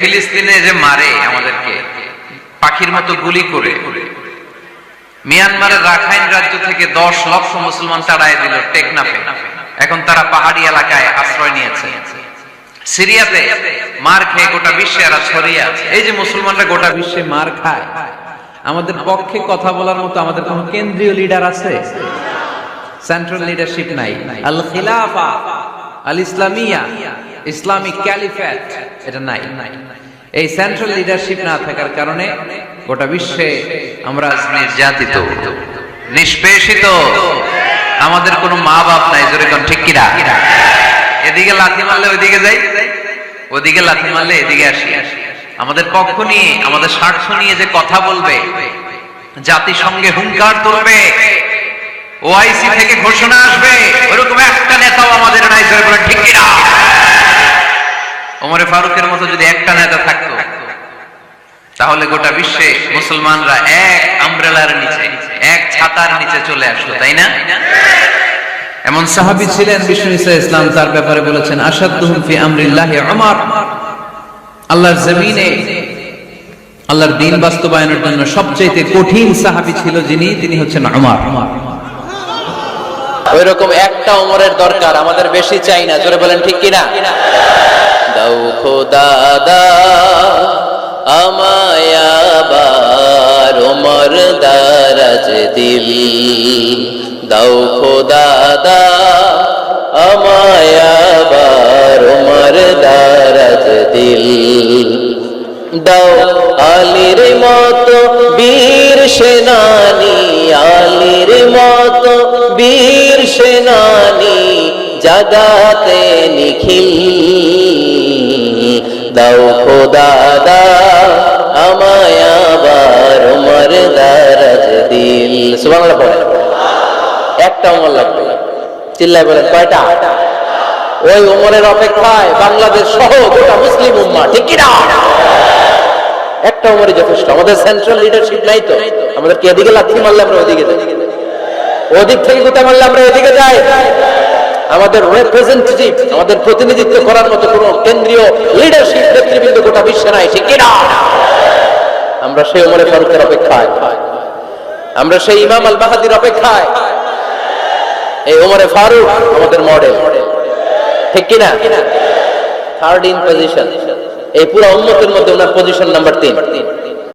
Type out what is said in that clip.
ফিলিস্তিনে যে মারে আমাদেরকে, পাখির মতো গুলি করে, মিয়ানমারের রাখাইন রাজ্য থেকে দশ লক্ষ মুসলমান তাড়াই দিল টেকনাফে। এখন তারা পাহাড়ি এলাকায় আশ্রয় নিয়েছে। সিরিয়াতে মার খেয়ে গোটা বিশ্বে এরা ছড়িয়ে আছে। এই যে মুসলমানরা গোটা বিশ্বে মার খায়, আমাদের পক্ষে কথা বলার মতো আমাদের কোন কেন্দ্রীয় লিডার আছে? সেন্ট্রাল লিডারশিপ নাই। আল খিলাফা, আল ইসলামিয়া ইসলামিক ক্যালিফ্যাট, এটা নাই। এই সেন্ট্রাল লিডারশিপ না থাকার কারণে গোটা বিশ্বে আমরা নির্যাতিত, নিষ্পেষিত। আমাদের কোনো মা বাপ নাই, জোরে কোন ঠিক কিনা? এদিকে লাথি মারলে ওইদিকে যাই, ওদিকে লাথি মারলে এদিকে আসি। আমাদের পক্ষ নিয়ে, আমাদের স্বার্থ নিয়ে যে কথা বলবে, জাতিসংঘে হুঙ্কার তুলবে ওআইসি থেকে ঘোষণা আসবে, ওরকম একটা নেতাও আমাদের নাই জয় বলে ঠিক কিনা? ওমরে ফারুকের মতো যদি একটা নেতা থাকতো, তাহলে গোটা বিশ্বে মুসলমানরা এক আমব্রেলার নিচে, এক ছাতার নিচে চলে আসলো তাই না? এমন সাহাবী ছিলেন বিষ্ণু ইসা ইসলাম, তার ব্যাপারে বলেছেন আসাদুহুম ফি আমরিল্লাহ উমর। আল্লাহর জমিনে আল্লাহর দিন বাস্তবায়নের জন্য সবচেয়ে কঠিন সাহাবী ছিল যিনি, তিনি হচ্ছেন উমর। ওই রকম একটা ওমরের দরকার আমাদের বেশি চাই না, জোরে বলেন ঠিক কিনা? দাও খোদা, দাও আমায় আবার ওমর দারাজ দিল। দাও খোদা, দাও আমায় আবার ওমর দারাজ দিল। দাও আলীর মতো বীর সেনানি, আলীর মতো বীর সেনানি, জাগাতে নিখিল। দাও খোদা দাও আমায় আবার উমর দারাজ দিল। সুবহানাল্লাহ পড়ে। একটা উমর লাগবে। চিল্লায় বলেন কয়টা? ওই উমরের অপেক্ষায় বাংলাদেশ সহ গোটা মুসলিম উম্মা, ঠিক একটা উমরই যথেষ্ট। আমাদের সেন্ট্রাল লিডারশিপ নাই তো। আমাদের কি এদিকে লাথি মারলে আমরা ওদিকে যাই? ওদিক থেকে গুতা মারলে আমরা এদিকে যাই? আমাদের রিপ্রেজেন্টেটিভ আমাদের প্রতিনিধিত্ব করার মতো কোন কেন্দ্রীয় লিডারশিপ নেতৃবৃন্দ গোটা বিশ্বে নাই, ঠিক কিনা? আমরা সেই উমরে ফারুকের অপেক্ষায়। আমরা সেই ইমাম আল বাহাদির অপেক্ষায়। এই উমরে ফারুক আমাদের মডেল ঠিক কিনা? থার্ড ইন পজিশন এই পুরো উন্নতির মধ্যে ওনার পজিশন নাম্বার তিন।